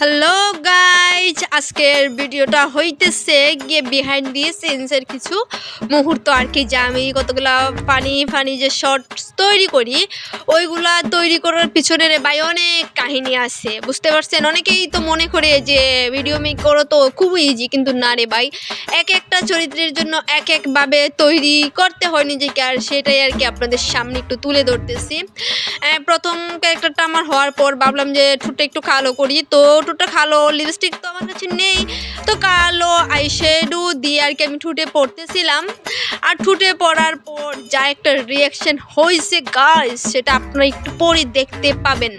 Hello guys আজকের ভিডিওটা হইতেছে গিয়ে বিহাইন্ড দিয়ে সেন্সের কিছু মুহূর্ত আর কি, যে আমি কতগুলা ফানি ফানি যে শর্টস তৈরি করি, ওইগুলা তৈরি করার পিছনে ভাই অনেক কাহিনী আছে, বুঝতে পারছেন? অনেকেই তো মনে করে যে ভিডিও মেক করো তো খুব ইজি কিন্তু না রে ভাই, এক একটা চরিত্রের জন্য এক একভাবে তৈরি করতে হয় নিজেকে, আর সেটাই আর কি আপনাদের সামনে একটু তুলে ধরতেছি। প্রথম ক্যারেক্টারটা আমার হওয়ার পর ভাবলাম যে ঠোঁটটা একটু কালো করি, তো ঠোঁটটা কালো লিপস্টিক তো আমার কাছে নেই। তো কালো আইশ্যাডো দিয়ে আর কি আমি ঠুটে পড়তেছিলাম। আর ঠুটে পড়ার পর যা একটা রিয়াকশন হয়েছে গাইস সেটা আপনারা একটু পরে দেখতে পাবেন।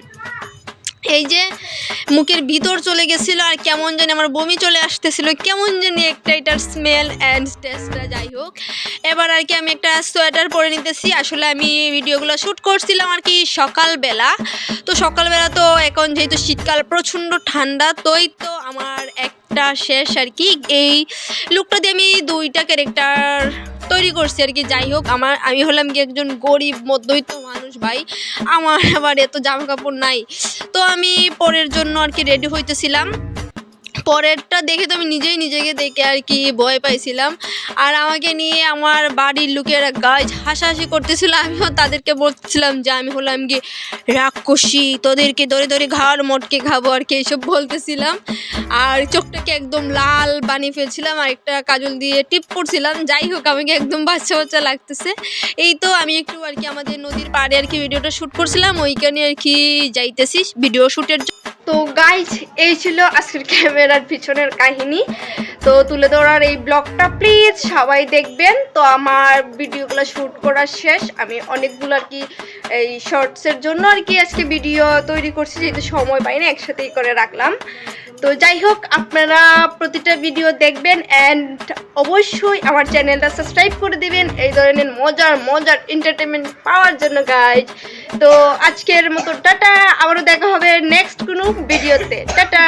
এই যে মুখের ভিতর চলে গেছিল আর কেমন জানি আমার বমি চলে আসতেছিল, কেমন জানি একটা এটার স্মেল অ্যান্ড টেস্টটা যাই হোক। এবার আর কি আমি একটা সোয়েটার পরে নিতেছি। আসলে আমি ভিডিওগুলো শ্যুট করছিলাম আর কি সকালবেলা। তো সকালবেলা তো এখন যেহেতু শীতকাল প্রচণ্ড ঠান্ডা তোই তো আমার একটা শেষ আর কি। এই লুকটা দিয়ে আমি দুইটা ক্যারেক্টার তৈরি করছি আর কি। যাই হোক, আমার, আমি হলাম কি একজন গরিব, মধ্যবিত্ত মানুষ ভাই। আমার আবার এত জামা কাপড় নাই। তো আমি পরের জন্য আর কি রেডি হইতেছিলাম। পরেরটা দেখে তো আমি নিজেই নিজেকে দেখে আর কি ভয় পাইছিলাম। আর আমাকে নিয়ে আমার বাড়ির লোকেরা গাছ হাসাহাসি করতেছিল, আমিও তাদেরকে বলছিলাম যে আমি হলাম কি রাক্ষসী, তোদেরকে ধরে ধরে ঘাড় মটকে খাব আর কি এইসব বলতেছিলাম। আর চোখটাকে একদম লাল বানিয়ে ফেলছিলাম, আর একটা কাজল দিয়ে টিপ করছিলাম। যাই হোক, আমাকে একদম বাচ্চা বাচ্চা লাগতেছে। এই তো আমি একটু আর কি আমাদের নদীর পাড়ে আর কি ভিডিওটা শ্যুট করছিলাম, ওইখানে আর কি যাইতেছি। ভিডিও শ্যুটের তো গাইজ এই ছিল আজকের ক্যামেরার পিছনের কাহিনী। তো তুলে ধরার এই ব্লগটা প্লিজ সবাই দেখবেন। তো আমার ভিডিওগুলো শ্যুট করা শেষ। আমি অনেকগুলো আর কি এই শর্টসের জন্য আর কি আজকে ভিডিও তৈরি করছি, যেহেতু সময় পাইনি, একসাথেই করে রাখলাম। তো যাই হোক, আপনারা প্রতিটা ভিডিও দেখবেন অ্যান্ড অবশ্যই আমার চ্যানেলটা সাবস্ক্রাইব করে দিবেন। এই ধরনের মজার মজার এন্টারটেনমেন্ট পাওয়ার জন্য গাইজ তো আজকের মতো টাটা। আবারও দেখা হবে নেক্সট কোনো ভিডিওতে টাটা!